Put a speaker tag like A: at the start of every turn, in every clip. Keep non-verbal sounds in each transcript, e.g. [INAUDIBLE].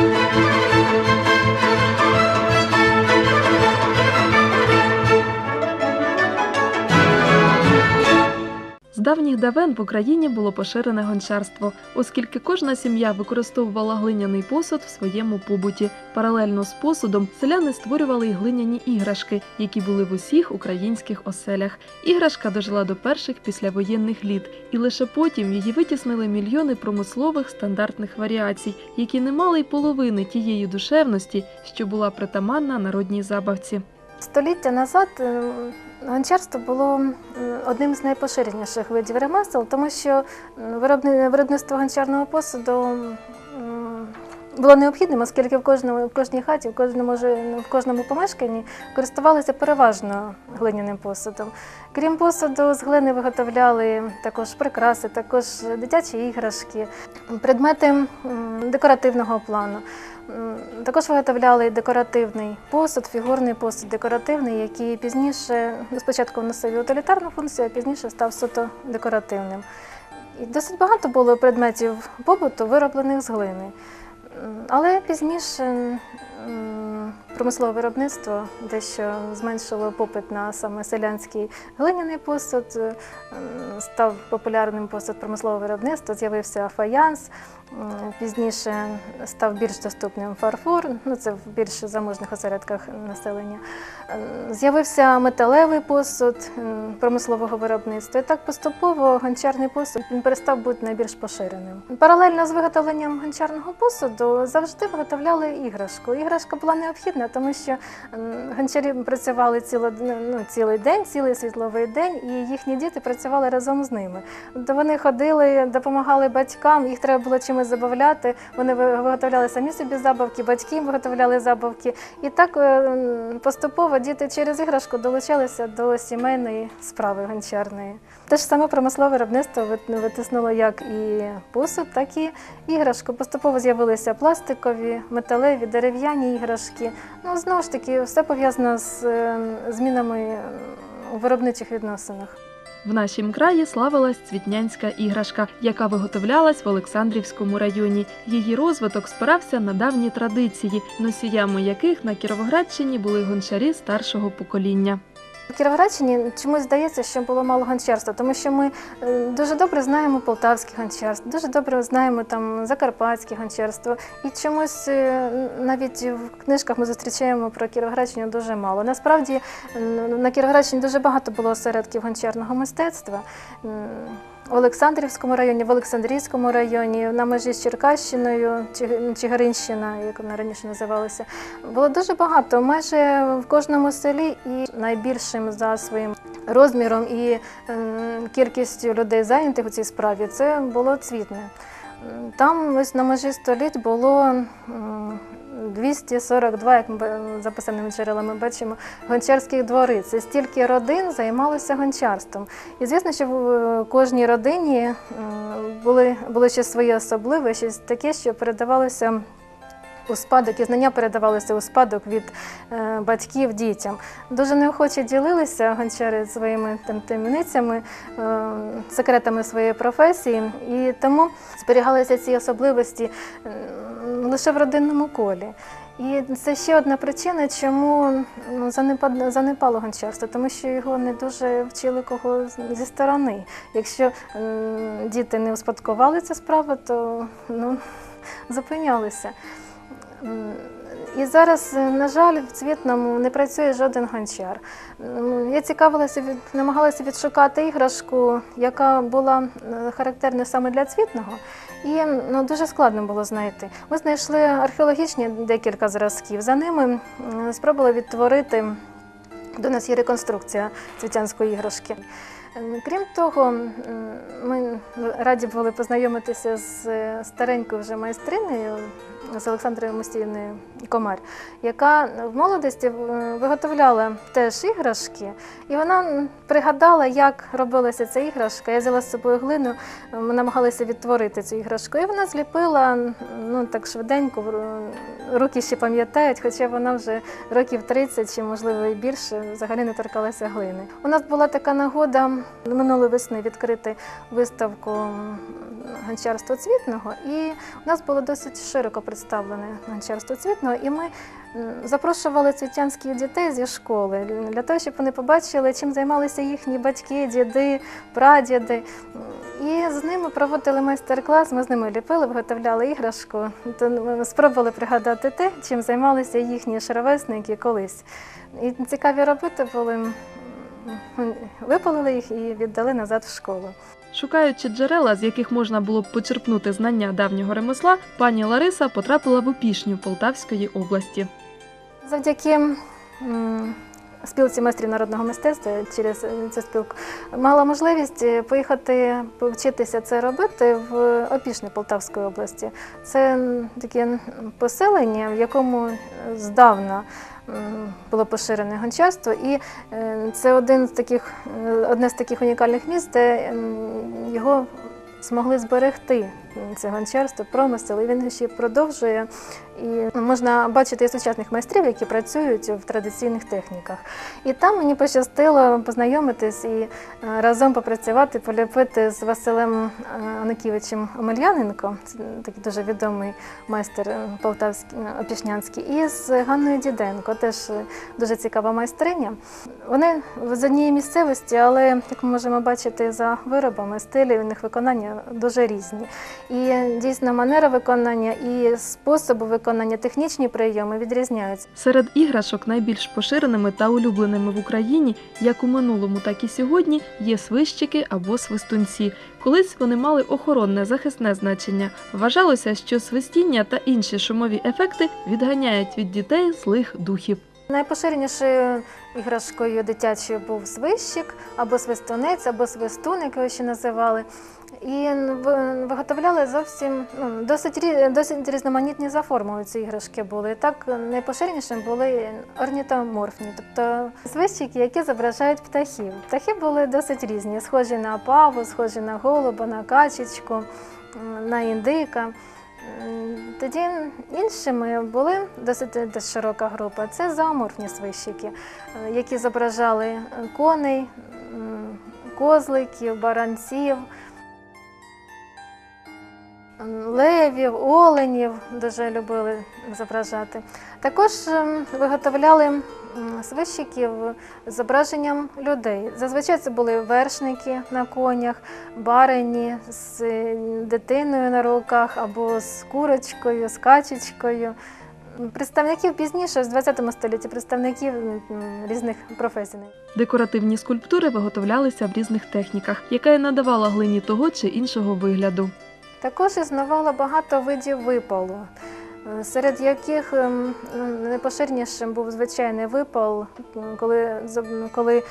A: З давніх давен в Україні було поширене гончарство, оскільки кожна сім'я використовувала глиняний посуд в своєму побуті. Паралельно з посудом селяни створювали й глиняні іграшки, які були в усіх українських оселях. Іграшка дожила до перших післявоєнних літ, і лише потім її витіснили мільйони промислових стандартних варіацій, які не мали й половини тієї душевності, що була притаманна народній забавці.
B: Століття назад е, гончарство було одним з найпоширеніших видів ремесел, тому що виробництво гончарного посуду було необхідним, оскільки в кожному в кожній хаті, в кожному в кожному помешканні користувалися переважно глиняним посудом. Крім посуду, з глини виготовляли також прикраси, також дитячі іграшки, предмети декоративного плану. Також виготовляли декоративний посуд, фігурний посуд, декоративний, який пізніше спочатку носив утилітарну функцію, а пізніше став суто декоративним. І досить багато було предметів побуту, вироблених з глини. Але пізніше промислове виробництво дещо зменшило попит на саме селянський глиняний посуд, е, став популярним посуд промислового виробництва, з'явився фаянс, пізніше став більш доступним фарфор, ну це в більш заможних осередках населення. Ем, З'явився металевий посуд промислового виробництва. І так поступово гончарний посуд він перестав бути найбільш поширеним. Паралельно з виготовленням гончарного посуду завжди виготовляли іграшку. Іграшка була необхідна, тому що гончарі працювали ціло, ну, цілий день, цілий світловий день, і їхні діти працювали разом з ними. Тобто вони ходили, допомагали батькам, їх треба було чимось забавляти. Вони виготовляли самі собі забавки, батьки їм виготовляли забавки. І так е, поступово діти через іграшку долучалися до сімейної справи гончарної. Те ж саме промислове виробництво вит- витиснуло як і посуд, так і іграшку. Поступово з'явилися пластикові, металеві, дерев'яні іграшки. Ну, знову ж таки, все пов'язано з е, змінами е, у виробничих відносинах.
A: В нашім краї славилась цвітнянська іграшка, яка виготовлялась в Олександрівському районі. Її розвиток спирався на давні традиції, носіями яких на Кіровоградщині були гончарі старшого покоління.
B: У Кіровоградщині чомусь здається, що було мало гончарства, тому що ми е, дуже добре знаємо полтавське гончарство, дуже добре знаємо там закарпатське гончарство. І чомусь е, навіть в книжках ми зустрічаємо про Кіровоградщину дуже мало. Насправді на Кіровоградщині дуже багато було осередків гончарного мистецтва. В Олександрівському районі, в Олександрійському районі, на межі з Черкащиною, Чи- Чигиринщина, як вона раніше називалася, було дуже багато, майже в кожному селі, і найбільшим за своїм розміром і ем, кількістю людей зайнятих у цій справі це було цвітне. Там ось на межі століть було 242, як ми за писаними джерелами бачимо, гончарських двори. Це стільки родин займалося гончарством. І звісно, що в е, кожній родині були, були ще свої особливі, щось таке, що передавалося у спадок, і знання передавалися у спадок від е, батьків дітям. Дуже неохоче ділилися гончари своїми там, таємницями, е, секретами своєї професії, і тому зберігалися ці особливості лише в родинному колі. І це ще одна причина, чому ну, занепало гончарство, тому що його не дуже вчили кого зі сторони. Якщо діти не успадкували цю справу, то ну, зупинялися. М, І зараз, е, на жаль, в цвітному не працює жоден гончар. Я цікавилася, намагалася відшукати іграшку, яка була е, характерна саме для цвітного, і ну, дуже складно було знайти. Ми знайшли археологічні декілька зразків. За ними спробували відтворити. До нас є реконструкція цвітянської іграшки. Крім того, ми раді були познайомитися з е, старенькою вже майстринею, з Олександрою Мостійною Комар, яка в молодості е, виготовляла теж іграшки, і вона пригадала, як робилася ця іграшка. Я взяла з собою глину, ми намагалися відтворити цю іграшку, і вона зліпила ну так швиденько, руки ще пам'ятають, хоча вона вже років 30 чи можливо і більше взагалі не торкалася глини. У нас була така нагода минулої весни відкрити виставку гончарства цвітного, і у нас було досить широко представлене гончарство цвітного, і ми запрошували цвітянських дітей зі школи для того, щоб вони побачили, чим займалися їхні батьки, діди, прадіди. І з ними проводили майстер-клас, ми з ними ліпили, виготовляли іграшку. Спробували пригадати те, чим займалися їхні шаровесники колись. І цікаві роботи були. Випалили їх і віддали назад в школу.
A: Шукаючи джерела, з яких можна було б почерпнути знання давнього ремесла, пані Лариса потрапила в Опішню Полтавської області.
B: Завдяки спілці майстрів народного мистецтва через е, цю спілку мала можливість е, поїхати повчитися це робити в Опішне Полтавської області. Це таке поселення, в якому е, здавна було поширене гончарство, і е, це один з таких, е, одне з таких унікальних місць, де його змогли зберегти це гончарство, промисел, і він ще продовжує. І можна бачити сучасних майстрів, які працюють в традиційних техніках. І там мені пощастило познайомитись і е, разом попрацювати, поліпити з Василем е, Аниківичем Омельяненко, це такий дуже відомий майстер е, полтавський, е, опішнянський, і з Ганною Діденко, теж е, дуже цікава майстриня. Вони з однієї місцевості, але як ми можемо бачити за виробами, стилі у них виконання дуже різні. І дійсно манера виконання і способу виконання, технічні прийоми відрізняються.
A: Серед іграшок найбільш поширеними та улюбленими в Україні, як у минулому, так і сьогодні, є свищики або свистунці. Колись вони мали охоронне захисне значення. Вважалося, що свистіння та інші шумові ефекти відганяють від дітей злих духів.
B: Найпоширенішою іграшкою дитячою був свищик, або свистунець, або свистун, як його ще називали. І виготовляли зовсім ну, досить, досить різноманітні за формою ці іграшки були. Так найпоширенішим були орнітоморфні, тобто свищики, які зображають птахів. Птахи були досить різні, схожі на паву, схожі на голуба, на качечку, на індика. Тоді іншими були досить широка група. Це зооморфні свищики, е, які зображали коней, козликів, баранців, левів, оленів дуже любили зображати. Також ем, виготовляли свищиків з зображенням людей. Зазвичай це були вершники на конях, барині з е, дитиною на руках або з курочкою, з качечкою. Представників пізніше, з 20 столітті, представників різних професій.
A: Декоративні скульптури виготовлялися в різних техніках, яка й надавала глині того чи іншого вигляду.
B: Також існувало багато видів випалу, е, серед яких ем, найпоширенішим був звичайний випал, коли, коли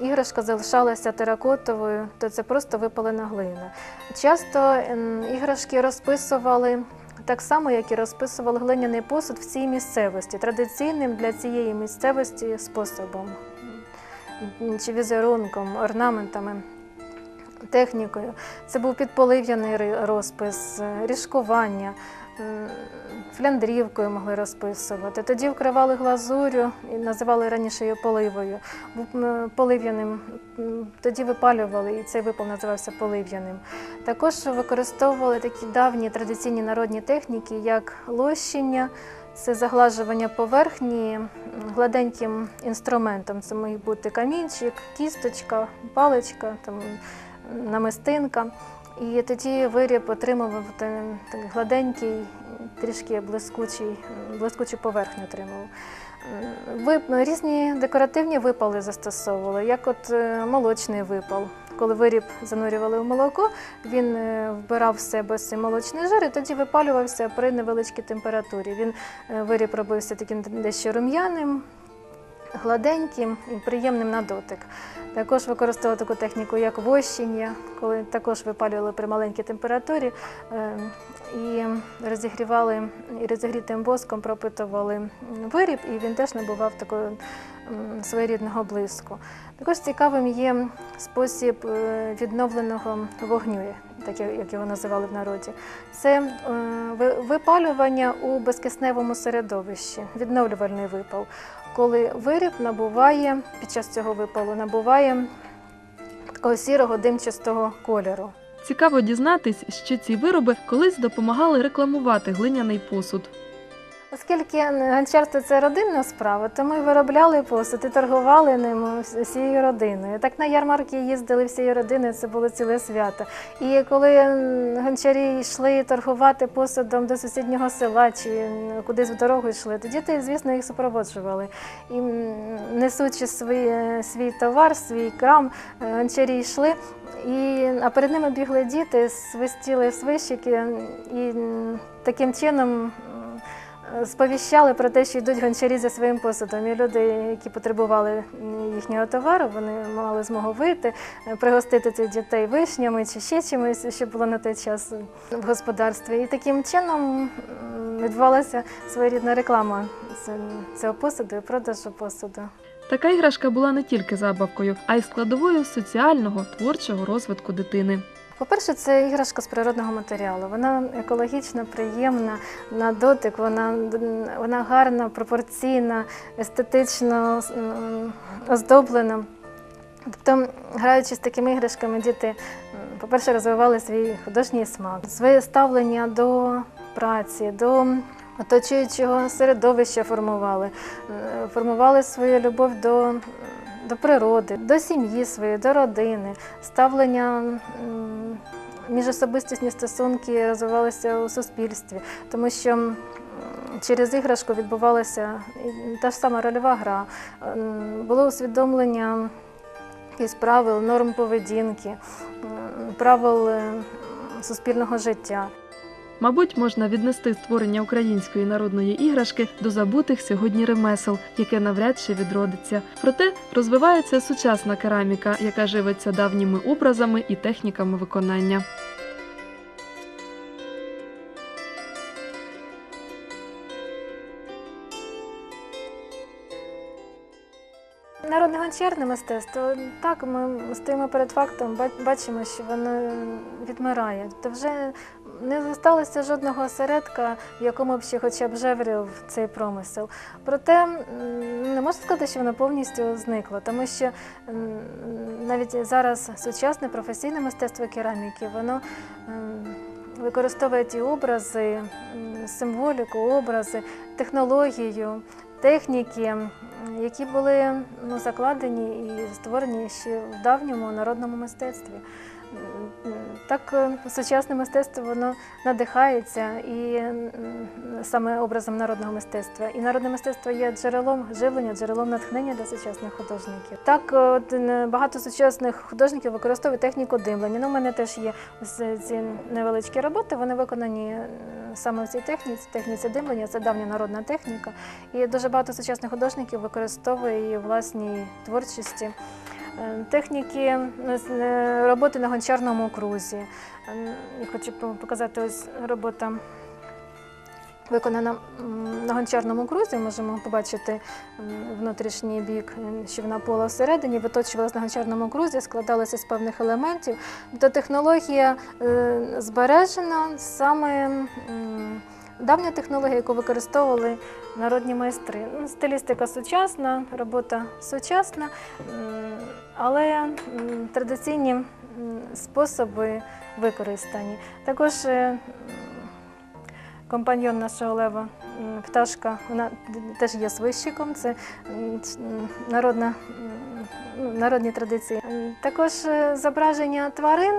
B: іграшка залишалася теракотовою, то це просто випалена глина. Часто ем, іграшки розписували. Так само, як і розписували глиняний посуд в цій місцевості, традиційним для цієї місцевості способом, чи візерунком, орнаментами технікою. Це був підполив'яний розпис, е, ріжкування, фляндрівкою могли розписувати. Тоді вкривали глазурю і називали раніше її поливою. Полив'яним, тоді випалювали, і цей випал називався полив'яним. Також використовували такі давні традиційні народні техніки, як лощення. Це заглажування поверхні гладеньким інструментом. Це міг бути камінчик, кісточка, паличка, там, намистинка. І тоді виріб отримував гладенький, трішки блискучу поверхню отримував. М, Вип... Різні декоративні випали застосовували, як от е, молочний випал. Коли виріб занурювали в молоко, він е, вбирав в себе цей молочний жир і тоді випалювався при невеличкій температурі. Він е, виріб робився таким дещо рум'яним, гладеньким і приємним на дотик. Також використовували таку техніку, як вощення, коли також випалювали при маленькій температурі е, і розігрівали і розігрітим воском пропитували виріб, і він теж набував такого своєрідного блиску. Також цікавим є спосіб е, відновленого вогню, так як як його називали в народі. Це е, випалювання у безкисневому середовищі, відновлювальний випал коли виріб набуває під час цього випалу набуває такого сірого димчастого кольору.
A: Цікаво дізнатись, що ці вироби колись допомагали рекламувати глиняний посуд.
B: Оскільки гончарство це родинна справа, то ми виробляли посуд і торгували ним всією родиною. Так на ярмарки їздили всією родиною, це було ціле свято. І коли гончарі йшли торгувати посудом до сусіднього села чи кудись в дорогу йшли, то діти, звісно, їх супроводжували. І несучи свій, е, свій товар, свій крам, е, гончарі йшли. І, а перед ними бігли діти, свистіли свищики, і таким чином сповіщали про те, що йдуть гончарі за своїм посудом. І люди, які потребували їхнього товару, вони мали змогу вийти, е, пригостити цих дітей вишнями чи ще чимось, що було на той час в господарстві. І таким чином відбувалася своєрідна реклама цього посуду і продажу посуду.
A: Така іграшка була не тільки забавкою, а й складовою соціального творчого розвитку дитини.
B: По-перше, це іграшка з природного матеріалу. Вона екологічно приємна на дотик, вона, вона гарна, пропорційна, естетично оздоблена. Тобто, граючи з такими іграшками, діти, по-перше, розвивали свій художній смак, своє ставлення до праці, до оточуючого середовища формували, формували свою любов до, до природи, до сім'ї своєї, до родини ставлення міжособистісні стосунки розвивалися у суспільстві, тому що через іграшку відбувалася та ж сама рольова гра, було усвідомлення якихось правил, норм поведінки, правил е, суспільного життя.
A: Мабуть, можна віднести створення української народної іграшки до забутих сьогодні ремесел, яке навряд чи відродиться. Проте розвивається сучасна кераміка, яка живиться давніми образами і техніками виконання.
B: Народне гончарне мистецтво, так, ми стоїмо перед фактом, бачимо, що воно відмирає. То вже не залишилося жодного осередка, в якому б ще хоча б жеврів цей промисел. Проте не можна сказати, що воно повністю зникло, тому що навіть зараз сучасне професійне мистецтво кераміки, воно використовує ті образи, символіку, образи, технологію, техніки, які були ну, закладені і створені ще в давньому народному мистецтві. Так е, сучасне мистецтво воно надихається і саме образом народного мистецтва. І народне мистецтво є джерелом живлення, джерелом натхнення для сучасних художників. Так, е, от, багато сучасних художників використовують техніку димлення. Ну, у мене теж є ці невеличкі роботи. Вони виконані саме в цій техніці, техніці димлення. Це давня народна техніка. І дуже багато сучасних художників використовує її власній творчості. Е, Техніки е, роботи на гончарному крузі. Ем, Я хочу показати ось робота. Виконана на гончарному крузі, можемо побачити внутрішній бік, що вона пола всередині, виточувалася на гончарному крузі, складалася з певних елементів. Тобто технологія е, збережена саме давня технологія, яку використовували народні майстри. Ну, Стилістика сучасна, робота сучасна, але традиційні способи використані. Також е, компаньйон нашого лева, пташка, вона теж є свищиком, це народна, ну, народні традиції. Також е, зображення тварин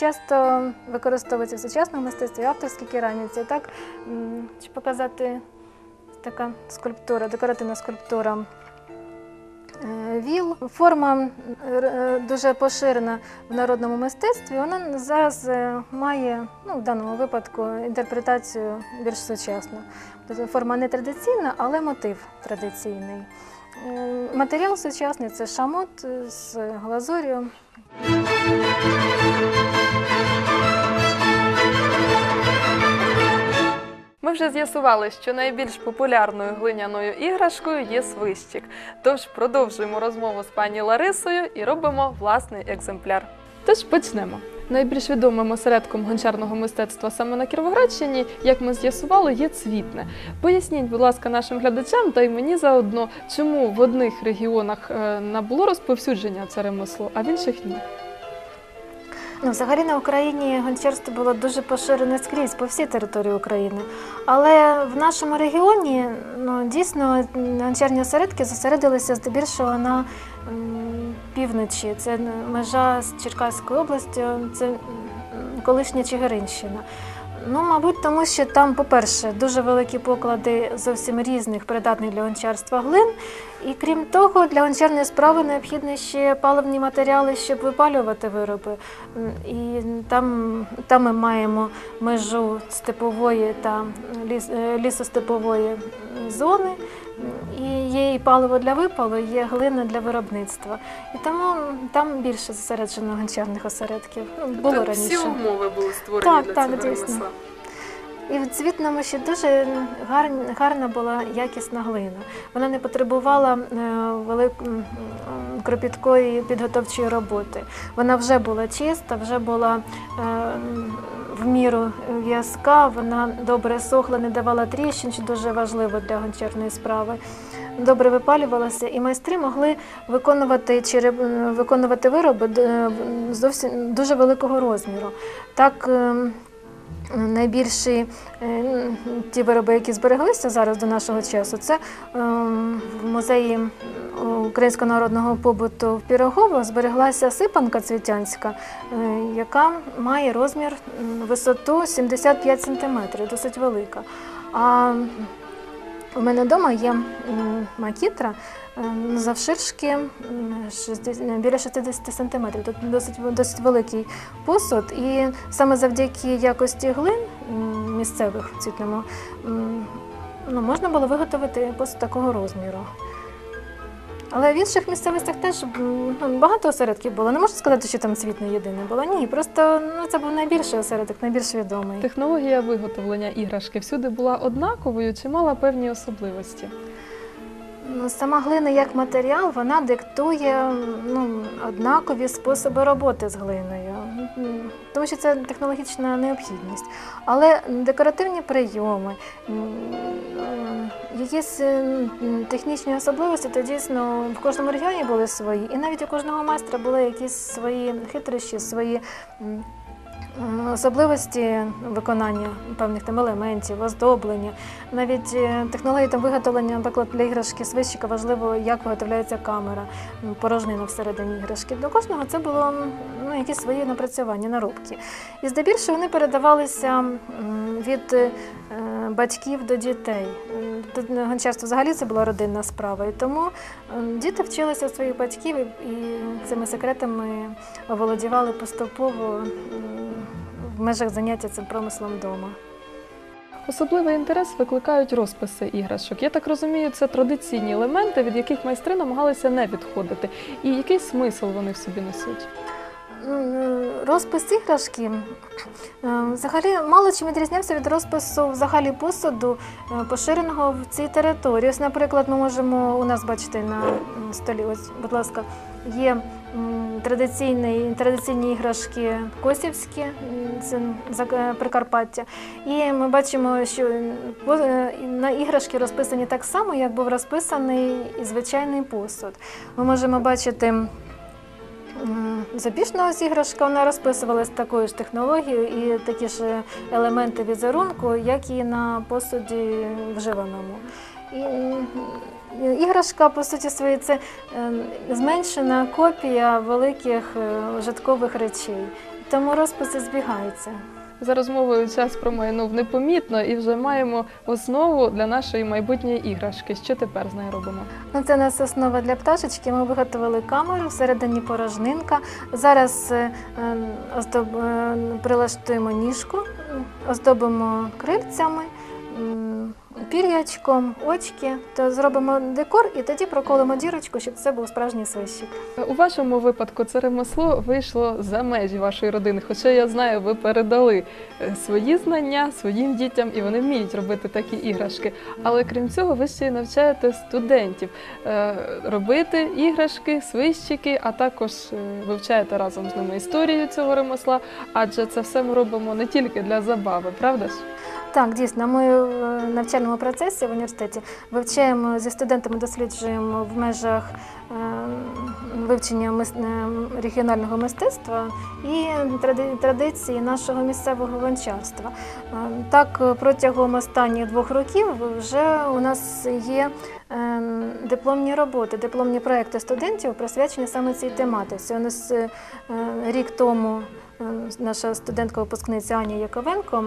B: часто використовується в сучасному мистецтві, авторській кераміці. Так, чи показати така скульптура, декоративна скульптура. е, Віл. Форма е, дуже поширена в народному мистецтві. Вона зараз е, має ну, в даному випадку інтерпретацію більш сучасну. Тобто форма не традиційна, але мотив традиційний. Матеріал сучасний це шамот з глазур'ю.
A: Ми вже з'ясували, що найбільш популярною глиняною іграшкою є свищик. Тож продовжуємо розмову з пані Ларисою і робимо власний екземпляр. Тож почнемо. Найбільш відомим осередком гончарного мистецтва саме на Кіровоградщині, як ми з'ясували, є цвітне. Поясніть, будь ласка, нашим глядачам та й мені заодно, чому в одних регіонах е, набуло розповсюдження це ремесло, а в інших ні.
B: Ну, взагалі на Україні гончарство було дуже поширене скрізь по всій території України. Але в нашому регіоні ну, дійсно гончарні осередки зосередилися здебільшого на півночі. Це межа з Черкаською областю, це колишня Чигиринщина. Ну, мабуть, тому що там, по-перше, дуже великі поклади зовсім різних придатних для гончарства глин. І крім того, для гончарної справи необхідні ще паливні матеріали, щоб випалювати вироби. І там, там ми маємо межу степової та ліс, е, лісостепової зони. І є і паливо для випалу, і є глина для виробництва. І тому там більше зосереджено гончарних осередків. Ну, було
C: Тобто
B: раніше.
C: Всі умови були створені
B: Так,
C: для
B: так,
C: цього
B: дійсно.
C: ремесла.
B: І в цвітному ще дуже гарна, гарна була якісна глина. Вона не потребувала е, велик, м, м, кропіткої підготовчої роботи. Вона вже була чиста, вже була е, в міру в'язка, вона добре сохла, не давала тріщин, що дуже важливо для гончарної справи. Добре випалювалася, і майстри могли виконувати череп, виконувати вироби е, зовсім дуже великого розміру. Так, ем, Найбільші е, ті вироби, які збереглися зараз до нашого часу, це ем, в музеї українського народного побуту в Пірогово збереглася сипанка цвітянська, е, яка має розмір висоту 75 см, досить велика. А у мене вдома є макітра е, завширшки біля 60 см. Тут досить, досить великий посуд. І саме завдяки якості глин місцевих в цвітному ну, можна було виготовити посуд такого розміру. Але в інших місцевостях теж ну, багато осередків було. Не можна сказати, що там цвіт не єдиний було. Ні, просто ну, це був найбільший осередок, найбільш відомий.
A: Технологія виготовлення іграшки всюди була однаковою чи мала певні особливості?
B: Ну, Сама глина як матеріал, вона диктує ну, однакові способи роботи з глиною, тому що це технологічна необхідність. Але декоративні прийоми, якісь технічні особливості, то дійсно в кожному регіоні були свої, і навіть у кожного майстра були якісь свої хитрощі, свої. Особливості виконання певних там елементів, оздоблення, навіть е, технології там виготовлення, наприклад, для іграшки свищика важливо, як виготовляється камера, порожнина всередині іграшки. До кожного це було ну, якісь свої напрацювання, наробки. І здебільшого вони передавалися від е, батьків до дітей. Гончарство взагалі це була родинна справа, і тому діти вчилися своїх батьків і цими секретами оволодівали поступово в межах заняття цим промислом вдома.
A: Особливий інтерес викликають розписи іграшок. Я так розумію, це традиційні елементи, від яких майстри намагалися не відходити. І який смисл вони в собі несуть?
B: Розпис іграшки е, взагалі мало чим відрізнявся від розпису взагалі посуду, е, поширеного в цій території. Ось, наприклад, ми можемо у нас бачити на столі, ось, будь ласка, є традиційні, традиційні іграшки косівські, це е, Прикарпаття. І ми бачимо, що е, на іграшки розписані так само, як був розписаний звичайний посуд. Ми можемо бачити. М, Запішна іграшка вона розписувалась такою ж технологією і такі ж елементи візерунку, як і на посуді вживаному. І, іграшка, по суті своїй, це е, зменшена копія великих е, житкових речей. Тому розписи збігаються.
A: За розмовою час промайнув непомітно і вже маємо основу для нашої майбутньої іграшки. Що тепер з нею робимо?
B: Ну, це у нас основа для пташечки. Ми виготовили камеру, всередині порожнинка. Зараз е, е, оздоб, е, прилаштуємо ніжку, оздобимо крильцями, пір'ячком, очки, то зробимо декор і тоді проколимо дірочку, щоб це був справжній свищик.
A: У вашому випадку це ремесло вийшло за межі вашої родини. Хоча я знаю, ви передали е, свої знання своїм дітям, і вони вміють робити такі іграшки. Але крім цього, ви ще й навчаєте студентів е, робити іграшки, свищики, а також е, вивчаєте разом з ними історію цього ремесла. Адже це все ми робимо не тільки для забави, правда ж?
B: Так, дійсно, ми в навчальному процесі в університеті вивчаємо зі студентами, досліджуємо в межах е, вивчення е, регіонального мистецтва і традиції нашого місцевого гончарства. Е, Так, е, протягом останніх двох років вже у нас є е, дипломні роботи, дипломні проекти студентів присвячені саме цій тематиці. У нас е, е, рік тому е, наша студентка-випускниця Аня Яковенко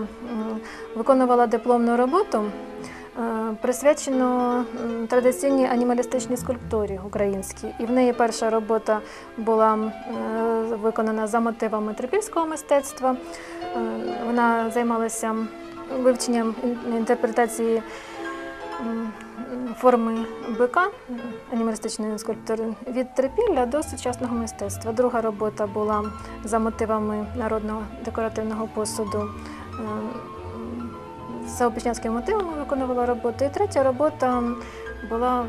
B: виконувала дипломну роботу, е, присвячену традиційній анімалістичній скульптурі українській. І в неї перша робота була е, виконана за мотивами трипільського мистецтва. Е, Вона займалася вивченням інтерпретації форми бика анімалістичної скульптури від трипілля до сучасного мистецтва. Друга робота була за мотивами народного декоративного посуду. е, За опічнянськими мотивами виконувала роботу. І третя робота була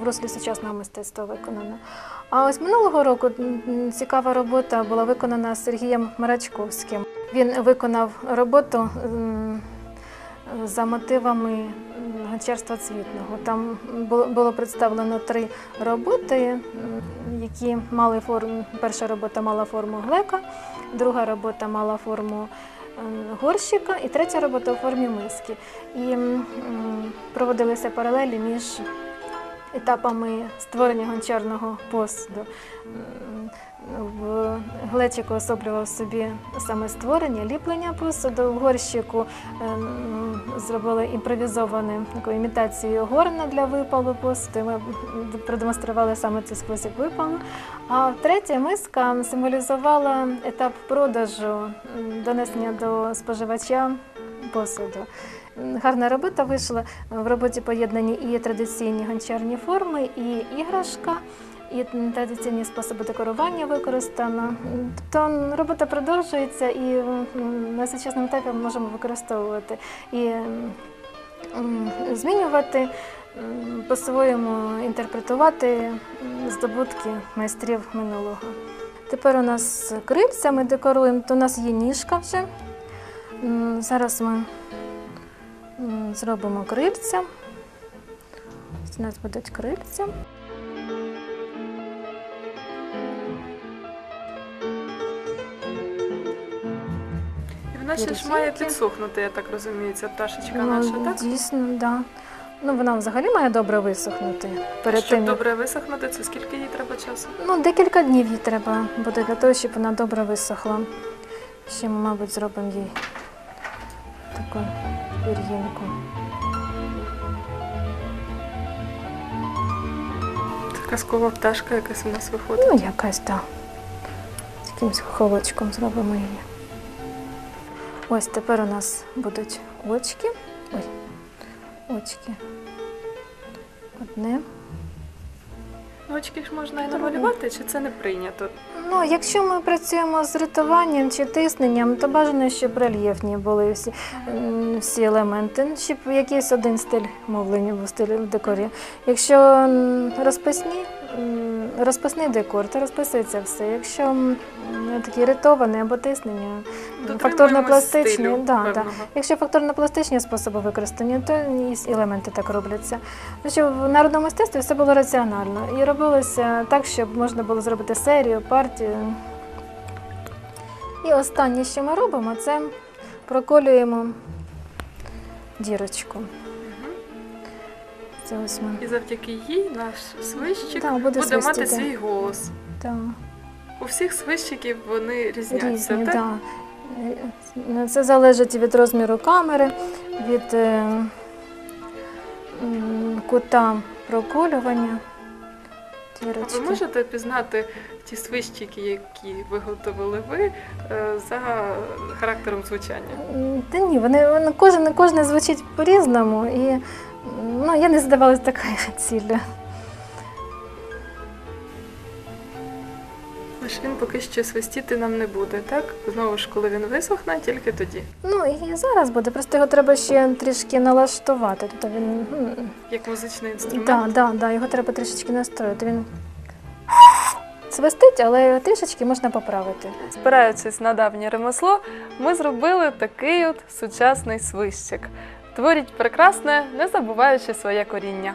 B: в, руслі сучасного мистецтва виконана. А ось минулого року цікава робота була виконана Сергієм Марачковським. Він виконав роботу за мотивами гончарства цвітного. Там було, представлено три роботи, які мали форму. Перша робота мала форму глека, друга робота мала форму горщика, і третя робота у формі миски. І проводилися паралелі між етапами створення гончарного посуду. В глечику особлював собі саме створення, ліплення посуду. В горщику ем, зробили імпровізовану таку імітацію горна для випалу посуду. Ми продемонстрували саме цей спосіб випалу. А третя миска символізувала етап продажу, донесення до споживача посуду. Гарна робота вийшла. В роботі поєднані і традиційні гончарні форми, і іграшка, і традиційні способи декорування використано. Тобто робота продовжується і на сучасному етапі ми можемо використовувати і змінювати, по-своєму інтерпретувати здобутки майстрів минулого. Тепер у нас крильця ми декоруємо, то у нас є ніжка вже. Зараз ми зробимо крильця. Ось у нас будуть крильця.
A: І вона ще ж має підсохнути, я так розумію, ця пташечка
B: Ну,
A: наша, так?
B: Дійсно, так. Да. Ну, вона взагалі має добре висохнути перед
A: Щоб
B: тим. як-
A: добре висохнути, це скільки їй треба часу?
B: Ну, декілька днів їй треба буде для того, щоб вона добре висохла. Ще ми, мабуть, зробимо їй таку пір'їнку.
A: Це казкова пташка якась у нас виходить.
B: Ну, якась, так. З якимось холочком зробимо її. Ось тепер у нас будуть очки. Ой, очки. Одне.
A: Ну, Очки ж можна і намалювати, чи це не прийнято?
B: Ну, якщо ми працюємо з рятуванням чи тисненням, то бажано, щоб рельєфні були всі, всі елементи, щоб якийсь один стиль мовлення був стиль в декорі. Якщо розписні, розписний декор, то розписується все. Якщо такі ритовані або тиснення, фактурно-пластичні, да, да. Якщо фактурно-пластичні способи використання, то і елементи так робляться. Ну, що в народному мистецтві все було раціонально і робилося так, щоб можна було зробити серію, партію. І останнє, що ми робимо, це проколюємо дірочку. Це ось ми.
A: І завдяки їй наш свищик
B: Так, буде
A: буде мати свій голос.
B: Так.
A: У всіх свищиків вони різняться,
B: Різні,
A: так?
B: так. Е, Це залежить від розміру камери, від е, кута проколювання.
A: А ви можете пізнати ті свищики, які виготовили ви, е, за характером звучання?
B: Та ні, вони, вони кожен, кожен звучить по-різному, і ну, я не здавалася такою [LAUGHS] ціллю.
A: Він поки що свистіти нам не буде, так? Знову ж, коли він висохне, тільки тоді.
B: Ну і зараз буде, просто його треба ще трішки налаштувати. Тобто він.
A: Як музичний інструмент.
B: Да, да, да, його треба трішечки настроїти. Він свистить, але трішечки можна поправити.
A: Спираючись на давнє ремесло, ми зробили такий от сучасний свищик. Творіть прекрасне, не забуваючи своє коріння.